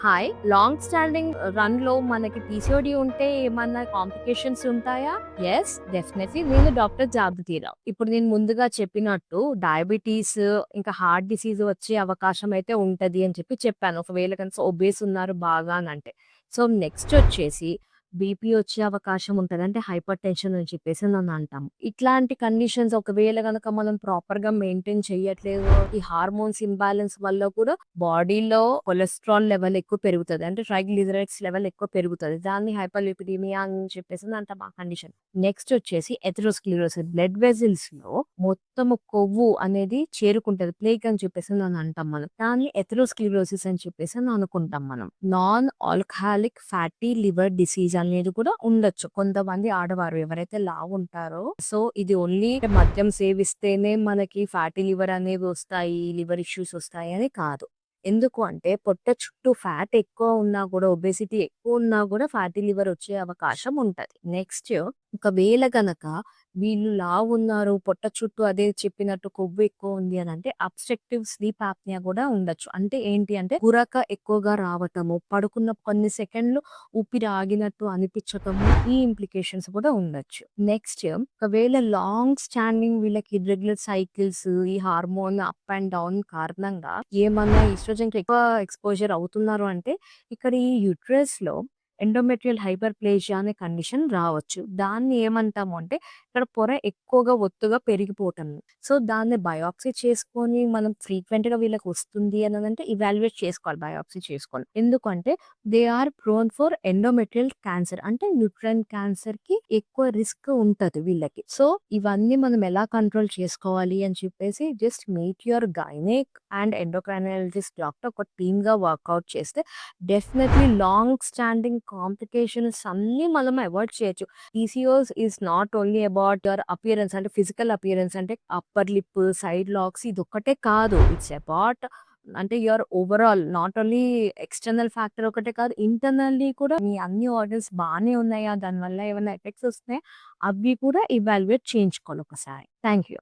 Hi. Long standing రన్లో మనకి PCOD ఉంటే ఏమన్నా కాంప్లికేషన్స్ ఉంటాయా? ఎస్ డెఫినెట్లీ నేను డాక్టర్ జాబితీరావు. ఇప్పుడు నేను ముందుగా చెప్పినట్టు డయాబెటీస్ ఇంకా హార్ట్ డిసీజ్ వచ్చే అవకాశం అయితే ఉంటది అని చెప్పి చెప్పాను. ఒకవేళ కనుక ఒబేస్ ఉన్నారు బాగా అని అంటే. సో నెక్స్ట్ వచ్చేసి బీపీ వచ్చే అవకాశం ఉంటుంది. అంటే హైపర్ టెన్షన్ అని చెప్పేసి నన్ను అంటాం ఇట్లాంటి కండిషన్స్ ఒకవేళ కనుక మనం ప్రాపర్గా మెయింటైన్ చేయట్లేదు ఈ హార్మోన్స్ ఇంబ్యాలెన్స్ వల్ల కూడా బాడీలో కొలెస్ట్రాల్ లెవెల్ ఎక్కువ పెరుగుతుంది. అంటే ట్రైగ్లిజరైడ్స్ లెవెల్ ఎక్కువ పెరుగుతుంది. దాన్ని హైపర్ లిపిడిమియా అని చెప్పేసి అంటాం ఆ కండిషన్ నెక్స్ట్ వచ్చేసి ఎథరోస్క్లిరోసిస్ బ్లడ్ వెజిల్స్లో మొత్తం కొవ్వు అనేది చేరుకుంటది. ప్లేక్ అని చెప్పేసి నన్ను అంటాం మనం. దాన్ని ఎథరోస్క్లిరోసిస్ అని చెప్పేసి అనుకుంటాం మనం. Non alcoholic fatty liver disease అనేది కూడా ఉండొచ్చు. కొంతమంది ఆడవారు ఎవరైతే లావు ఉంటారో సో ఇది ఓన్లీ మద్యం సేవిస్తేనే మనకి ఫ్యాటీ లివర్ అనేవి వస్తాయి లివర్ ఇష్యూస్ వస్తాయి అని కాదు. ఎందుకు అంటే పొట్ట చుట్టూ ఫ్యాట్ ఎక్కువ ఉన్నా కూడా ఒబేసిటీ ఎక్కువ ఉన్నా కూడా ఫ్యాటీ లివర్ వచ్చే అవకాశం ఉంటది. నెక్స్ట్ ఒకవేళ గనక వీళ్ళు లావు ఉన్నారు పొట్ట చుట్టూ అదే చెప్పినట్టు కొవ్వు ఎక్కువ ఉంది అని అంటే అబ్స్ట్రక్టివ్ స్లీప్ ఆప్నియా కూడా ఉండొచ్చు. అంటే ఏంటి అంటే గురక ఎక్కువగా రావటము పడుకున్న కొన్ని సెకండ్లు ఊపిరి ఆగినట్టు అనిపించటము ఈ ఇంప్లికేషన్స్ కూడా ఉండొచ్చు. నెక్స్ట్ ఒకవేళ లాంగ్ స్టాండింగ్ వీళ్ళకి ఇర్రెగ్యులర్ సైకిల్స్ ఈ హార్మోన్ అప్ అండ్ డౌన్ కారణంగా ఏమన్నా ఈస్ట్రోజన్ ఎక్కువ ఎక్స్పోజర్ అవుతున్నారు అంటే ఇక్కడ ఈ యూట్రస్లో ఎండోమెట్రియల్ హైపర్ప్లేజియా అనే కండిషన్ రావచ్చు. దాన్ని ఏమంటాము అంటే ఇక్కడ పొర ఎక్కువగా ఒత్తుగా పెరిగిపోవటం. సో దాన్ని బయాప్సీ చేసుకొని మనం ఫ్రీక్వెంట్గా వీళ్ళకి వస్తుంది అని అంటే ఇవాల్యుయేట్ చేసుకోవాలి బయాప్సీ చేసుకోవాలి. ఎందుకంటే they are prone for endometrial cancer. అంటే న్యూట్రన్ క్యాన్సర్కి ఎక్కువ రిస్క్ ఉంటది వీళ్ళకి. సో ఇవన్నీ మనం ఎలా కంట్రోల్ చేసుకోవాలి అని చెప్పేసి just meet your gynaec and endocrinologist doctor ఒక టీమ్గా వర్కౌట్ చేస్తే డెఫినెట్లీ లాంగ్ స్టాండింగ్ కాంప్లికేషన్స్ అన్ని మనం అవాయిడ్ చేయొచ్చు. PCOS is not only about your appearance అంటే ఫిజికల్ అపియరెన్స్ అంటే అప్పర్ లిప్ సైడ్ లాక్స్ ఇది ఒక్కటే కాదు. ఇట్స్ అబౌట్ అంటే your overall not only external factor ఒకటే కాదు ఇంటర్నల్లీ కూడా మీ అన్ని ఆర్డర్స్ బాగానే ఉన్నాయా? దానివల్ల ఏమైనా ఎఫెక్ట్స్ వస్తున్నాయి? అవి కూడా ఇవాల్యుయేట్ చేయించుకోవాలి ఒకసారి. Thank you